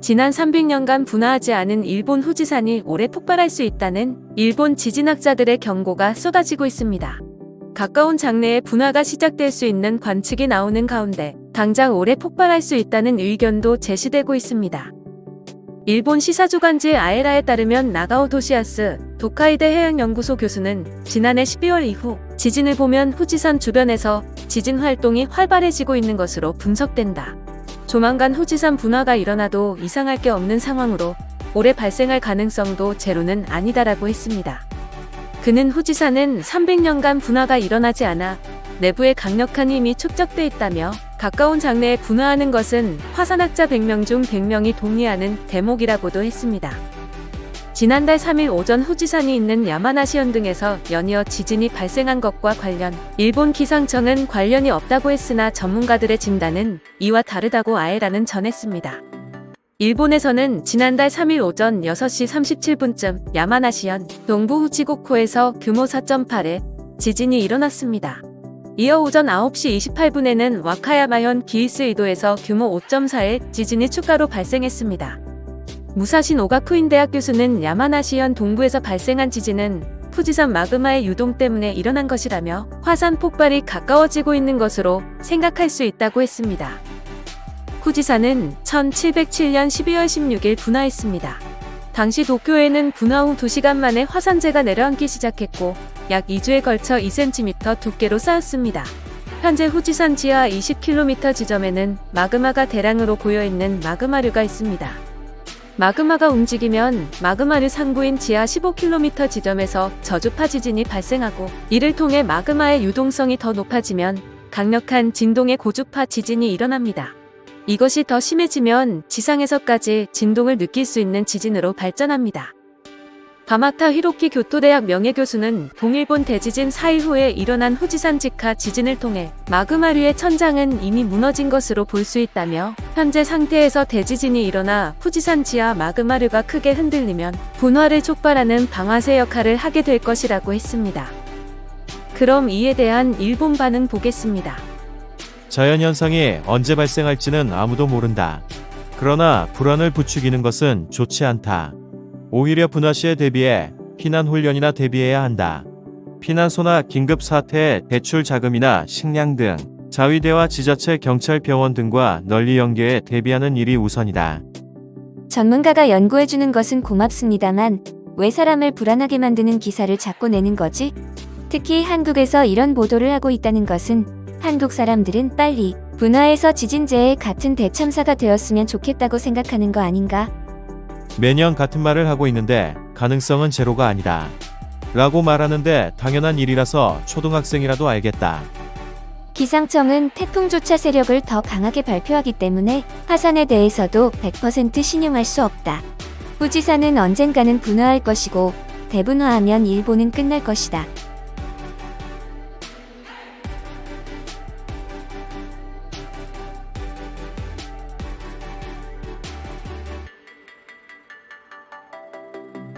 지난 300년간 분화하지 않은 일본 후지산이 올해 폭발할 수 있다는 일본 지진학자들의 경고가 쏟아지고 있습니다. 가까운 장래에 분화가 시작될 수 있는 관측이 나오는 가운데 당장 올해 폭발할 수 있다는 의견도 제시되고 있습니다. 일본 시사주간지 아에라에 따르면 나가오 도시아스 도카이대 해양연구소 교수는 지난해 12월 이후 지진을 보면 후지산 주변에서 지진 활동이 활발해지고 있는 것으로 분석된다. 조만간 후지산 분화가 일어나도 이상할 게 없는 상황으로 올해 발생할 가능성도 제로는 아니다라고 했습니다. 그는 후지산은 300년간 분화가 일어나지 않아 내부에 강력한 힘이 축적돼 있다며 가까운 장래에 분화하는 것은 화산학자 100명 중 100명이 동의하는 대목이라고도 했습니다. 지난달 3일 오전 후지산이 있는 야마나시현 등에서 연이어 지진이 발생한 것과 관련 일본 기상청은 관련이 없다고 했으나 전문가들의 진단은 이와 다르다고 아에라는 전했습니다. 일본에서는 지난달 3일 오전 6시 37분쯤 야마나시현 동부 후지고코에서 규모 4.8의 지진이 일어났습니다. 이어 오전 9시 28분에는 와카야마현 기이스이도에서 규모 5.4의 지진이 추가로 발생했습니다. 무사신 오가쿠인 대학 교수는 야마나시현 동부에서 발생한 지진은 푸지산 마그마의 유동 때문에 일어난 것이라며 화산 폭발이 가까워지고 있는 것으로 생각할 수 있다고 했습니다. 후지산은 1707년 12월 16일 분화했습니다. 당시 도쿄에는 분화 후 2시간 만에 화산재가 내려앉기 시작했고 약 2주에 걸쳐 2cm 두께로 쌓였습니다. 현재 후지산 지하 20km 지점에는 마그마가 대량으로 고여있는 마그마류가 있습니다. 마그마가 움직이면 마그마류 상부인 지하 15km 지점에서 저주파 지진이 발생하고 이를 통해 마그마의 유동성이 더 높아지면 강력한 진동의 고주파 지진이 일어납니다. 이것이 더 심해지면 지상에서까지 진동을 느낄 수 있는 지진으로 발전합니다. 바마타 히로키 교토대학 명예교수는 동일본 대지진 4일 후에 일어난 후지산 직하 지진을 통해 마그마류의 천장은 이미 무너진 것으로 볼 수 있다며 현재 상태에서 대지진이 일어나 후지산 지하 마그마류가 크게 흔들리면 분화를 촉발하는 방아쇠 역할을 하게 될 것이라고 했습니다. 그럼 이에 대한 일본 반응 보겠습니다. 자연현상이 언제 발생할지는 아무도 모른다. 그러나 불안을 부추기는 것은 좋지 않다. 오히려 분화 시에 대비해 피난 훈련이나 대비해야 한다. 피난소나 긴급 사태에 대출 자금이나 식량 등 자위대와 지자체 경찰 병원 등과 널리 연계해 대비하는 일이 우선이다. 전문가가 연구해주는 것은 고맙습니다만 왜 사람을 불안하게 만드는 기사를 자꾸 내는 거지? 특히 한국에서 이런 보도를 하고 있다는 것은 한국 사람들은 빨리 분화에서 지진재해 같은 대참사가 되었으면 좋겠다고 생각하는 거 아닌가? 매년 같은 말을 하고 있는데 가능성은 제로가 아니다. 라고 말하는데 당연한 일이라서 초등학생이라도 알겠다. 기상청은 태풍조차 세력을 더 강하게 발표하기 때문에 화산에 대해서도 100% 신용할 수 없다. 후지산은 언젠가는 분화할 것이고 대분화하면 일본은 끝날 것이다.